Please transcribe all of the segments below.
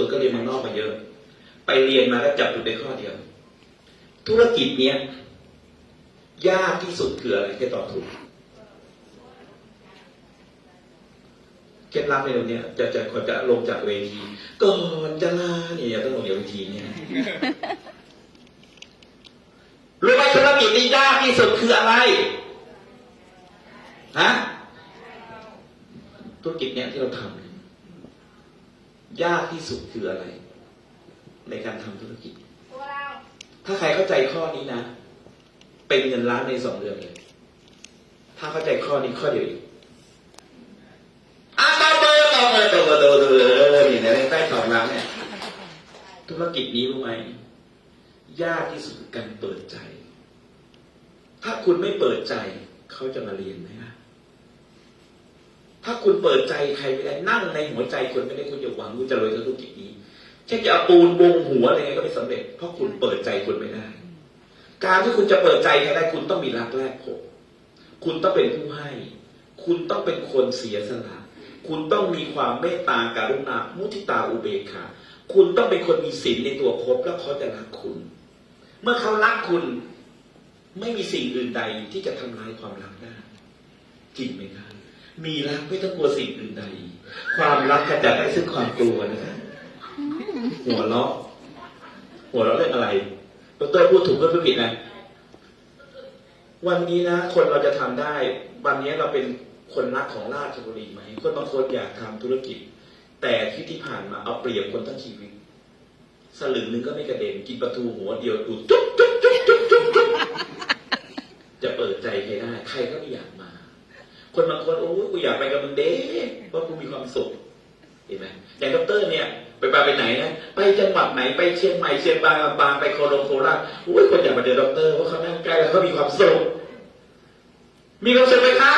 วนก็เรียนมองนอกมาเยอะ ไปเรียนมาแล้วจับจุดได้ข้อเดียว ธุรกิจเนี้ยยากที่สุดคืออะไรแค่ตอบถูกเคล็ดลับในตรงนี้ยจะจะคนจะลงจากเวทีก่อนจะลาเนี่ยต้องลงจากเวทีเนี่ยรู้ไหมธุรกิจที่ยากที่สุดคืออะไรฮะธุรกิจเนี้ยที่เราทำเนี่ ยยากที่สุดคืออะไร ในการทำธุรกิจ ถ้าใครเข้าใจข้อนี้นะ เป็นเงินล้านในสองเดือนเลย ถ้าเข้าใจข้อนี้ข้อเดียวอีกอ้าวเบอร์ต่อเบอร์ต่อเบอร์ต่อเบอร์นี่นะใต้สองล้านเนี่ย ธุรกิจนี้รู้ไหม ยากที่สุดคือการเปิดใจ ถ้าคุณไม่เปิดใจ เขาจะมาเรียนไหมนะ ถ้าคุณเปิดใจใครไม่ได้นั่งในหัวใจคนไม่ได้คุณจะหวังคุณจะรวยธุรกิจนี้แค่จะเอาปูนวงหัวอะไรไงก็ไม่สำเร็จ เพราะคุณเปิดใจคนไม่ได้ การที่คุณจะเปิดใจใครได้คุณต้องมีรักแรกพบคุณต้องเป็นผู้ให้ คุณต้องเป็นคนเสียสละคุณต้องมีความเมตตาการุณามุทิตาอุเบกขาคุณต้องเป็นคนมีศีลในตัวครบแล้วเขาจะรักคุณ เมื่อเขารักคุณไม่มีสิ่งอื่นใดที่จะทำลายความรักได้จริงไหมครับ มีรักไม่ต้องกลัวสิ่งอื่นใด ความรักขจัดได้ซึ่งความกลัวนะหัวเราะหัวเราะเรื่องอะไรดรพูดถูกก็พูดผิดนะ วันนี้นะคนเราจะทำได้ วันนี้เราเป็นคนรักของราชบุรีไหมคนบางคนอยากทำธุรกิจ แต่ที่ที่ผ่านมาเอาเปรียบคนทั้งชีวิต สลึงหนึงก็ไม่กระเด็นกินปลาทูหัวเดียวดูจุ๊บจุ๊บจุ๊บจุ๊บจุ๊บจุ๊บจะเปิดใจใครได้ ใครก็ไม่อยากมา คนบางคนโอ้ยกูอยากไปกับมึงเด้เพราะกูมีความสุขเห็นไหมอย่างดอกเตอร์เนี่ย ไปไปไปไหนนะไปจังหวัดไหนไปเชียงใหม่เชียงรายลำปางไปโคโลงโคราชโอ้ยคนอยากมาเจอดอกเตอร์เพราะเขานั่งใกล้แล้วเขามีความสุขมีความสุขไหมคะ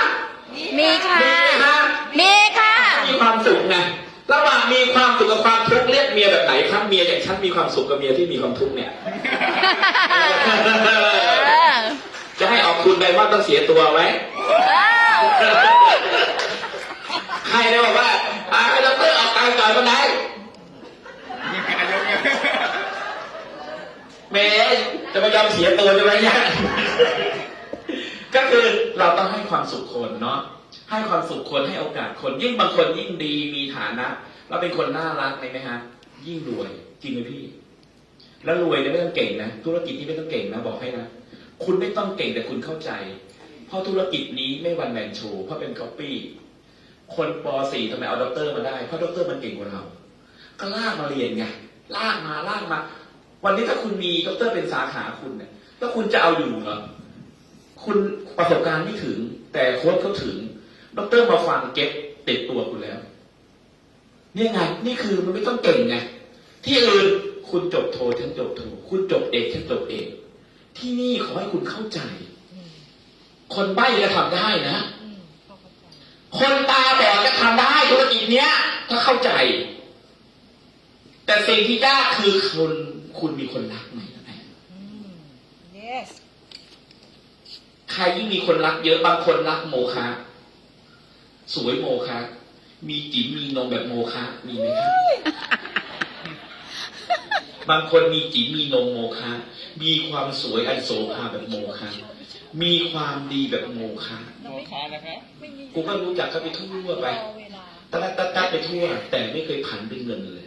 มีค่ะมีไหมคะมีค่ะมีความสุขไงระหว่างมีความสุขกับความทุกข์เรียกเมียแบบไหนครับเมียอย่างฉันมีความสุขกับเมียที่มีความทุกข์เนี่ยเออจะให้ออกคุณไปว่าต้องเสียตัวไหมเออ ใครได้บอกว่าอาให้ดอกเตอร์ออกตังค์ก่อนวันไหนแหมจะไม่ยอมเสียตัวใช่ไหมเนี่ยก็คือเราต้องให้ความสุขคนเนาะให้ความสุขคนให้โอกาสคนยิ่งบางคนยิ่งดีมีฐานะเราเป็นคนน่ารักเลยไหมฮะ ยิ่งรวยจริงไหมพี่ แล้วรวยเนี่ยไม่ต้องเก่งนะธุรกิจที่ไม่ต้องเก่งนะบอกให้นะคุณไม่ต้องเก่งแต่คุณเข้าใจ เพราะธุรกิจนี้ไม่วันแมนโชเพราะเป็นก๊อปปี้คนป .4 ทำไมเอาด็อกเตอร์มาได้ เพราะด็อกเตอร์มันเก่งกว่าเรา ก็ลากมาเรียนไง ลากมาลากมา วันนี้ถ้าคุณมีด็อกเตอร์เป็นสาขาคุณเนี่ยแล้วคุณจะเอาอยู่เหรอ คุณประสบการณ์ไม่ถึง แต่โค้ชเขาถึงด็อกเตอร์มาฟังเก็ตติดตัวคุณแล้ว นี่ไง นี่คือมันไม่ต้องเก่งไง ที่อื่นคุณจบโทฉันจบโท คุณจบเอกฉันจบเอก ที่นี่ขอให้คุณเข้าใจ คนใบ้จะทำได้นะ คนตาบอดจะทำได้ธุรกิจเนี้ยถ้าเข้าใจ แต่สิ่งที่ยากคือคนคุณมีคนรักไหมนะแม่ yes ใครยิ่งมีคนรักเยอะบางคนรักโมคะสวยโมคะมีจิ๋มมีนมแบบโมคะมีไหมครับบางคนมีจิ๋มมีนมโมคะมีความสวยอันโสภาแบบโมคะ มีความดีแบบโมคะโมคานะครับกูก็รู้จักเขาไปทั่วไปตัดตัดตัดไปทั่ว แต่ไม่เคยผันเป็นเงินเลย